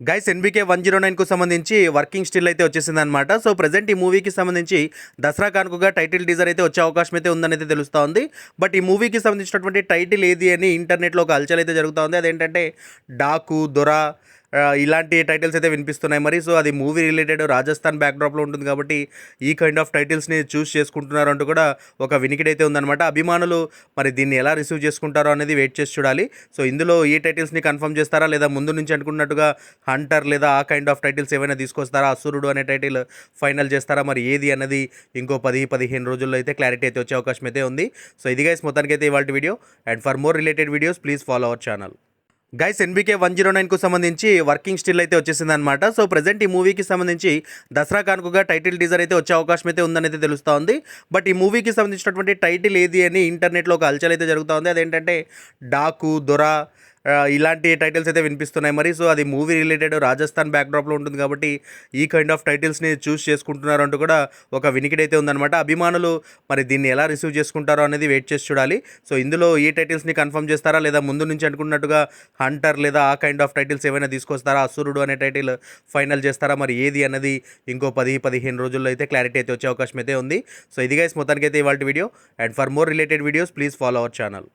Guys NBK one zero నైన్కు సంబంధించి working still అయితే వచ్చేసింది అనమాట సో ప్రజెంట్ ఈ మూవీకి సంబంధించి దసరా కానుకగా టైటిల్ టీజర్ అయితే వచ్చే అవకాశం అయితే ఉందని అయితే తెలుస్తూ ఉంది బట్ ఈ మూవీకి సంబంధించినటువంటి టైటిల్ ఏది అని ఇంటర్నెట్లో ఒక హల్చల్ అయితే జరుగుతూ ఉంది అదేంటంటే డాకు దొర ఇలాంటి టైటిల్స్ అయితే వినిపిస్తున్నాయి. మరి సో అది మూవీ రిలేటెడ్ రాజస్థాన్ బ్యాక్డ్రాప్లో ఉంటుంది కాబట్టి ఈ కైండ్ ఆఫ్ టైటిల్స్ని చూస్ చేసుకుంటున్నారు అంటూ కూడా ఒక వినికిడైతే ఉందన్నమాట. అభిమానులు మరి దీన్ని ఎలా రిసీవ్ చేసుకుంటారో అనేది వెయిట్ చేసి చూడాలి. సో ఇందులో ఈ టైటిల్స్ని కన్ఫర్మ్ చేస్తారా? లేదా ముందు నుంచి అనుకున్నట్టుగా హంటర్ లేదా ఆ కైండ్ ఆఫ్ టైటిల్స్ ఏమైనా తీసుకొస్తారా? అసురుడు అనే టైటిల్ ఫైనల్ చేస్తారా? మరి ఏది అన్నది ఇంకో పది పదిహేను రోజుల్లో అయితే క్లారిటీ అయితే వచ్చే అవకాశం అయితే ఉంది. సో ఇది గైస్ మొత్తానికి అయితే ఇవాళ video and for more related videos please follow our channel guys NBK one zero నైన్కు సంబంధించి వర్కింగ్ స్టిల్ అయితే వచ్చేసింది అనమాట సో ప్రజెంట్ ఈ మూవీకి సంబంధించి దసరా కానుకగా టైటిల్ టీజర్ అయితే వచ్చే అవకాశం అయితే ఉందని అయితే తెలుస్తూ ఉంది బట్ ఈ మూవీకి సంబంధించినటువంటి టైటిల్ ఏది అని ఇంటర్నెట్లో ఒక హల్చల్ అయితే జరుగుతూ ఉంది అదేంటంటే డాకు దొర ఇలాంటి టైటిల్స్ అయితే వినిపిస్తున్నాయి. మరి సో అది మూవీ రిలేటెడ్ రాజస్థాన్ బ్యాక్డ్రాప్లో ఉంటుంది కాబట్టి ఈ కైండ్ ఆఫ్ టైటిల్స్ని చూస్ చేసుకుంటున్నారు అంటూ కూడా ఒక వినికిడైతే ఉందన్నమాట. అభిమానులు మరి దీన్ని ఎలా రిసీవ్ చేసుకుంటారో అనేది వెయిట్ చేసి చూడాలి. సో ఇందులో ఈ టైటిల్స్ని కన్ఫర్మ్ చేస్తారా? లేదా ముందు నుంచి అనుకున్నట్టుగా హంటర్ లేదా ఆ కైండ్ ఆఫ్ టైటిల్స్ ఏమైనా తీసుకొస్తారా? అసురుడు అనే టైటిల్ ఫైనల్ చేస్తారా? మరి ఏది అన్నది ఇంకో పది పదిహేను రోజుల్లో అయితే క్లారిటీ అయితే వచ్చే అవకాశం అయితే ఉంది. సో ఇది గైస్ మొత్తానికి అయితే ఇవాళ video and for more related videos please follow our channel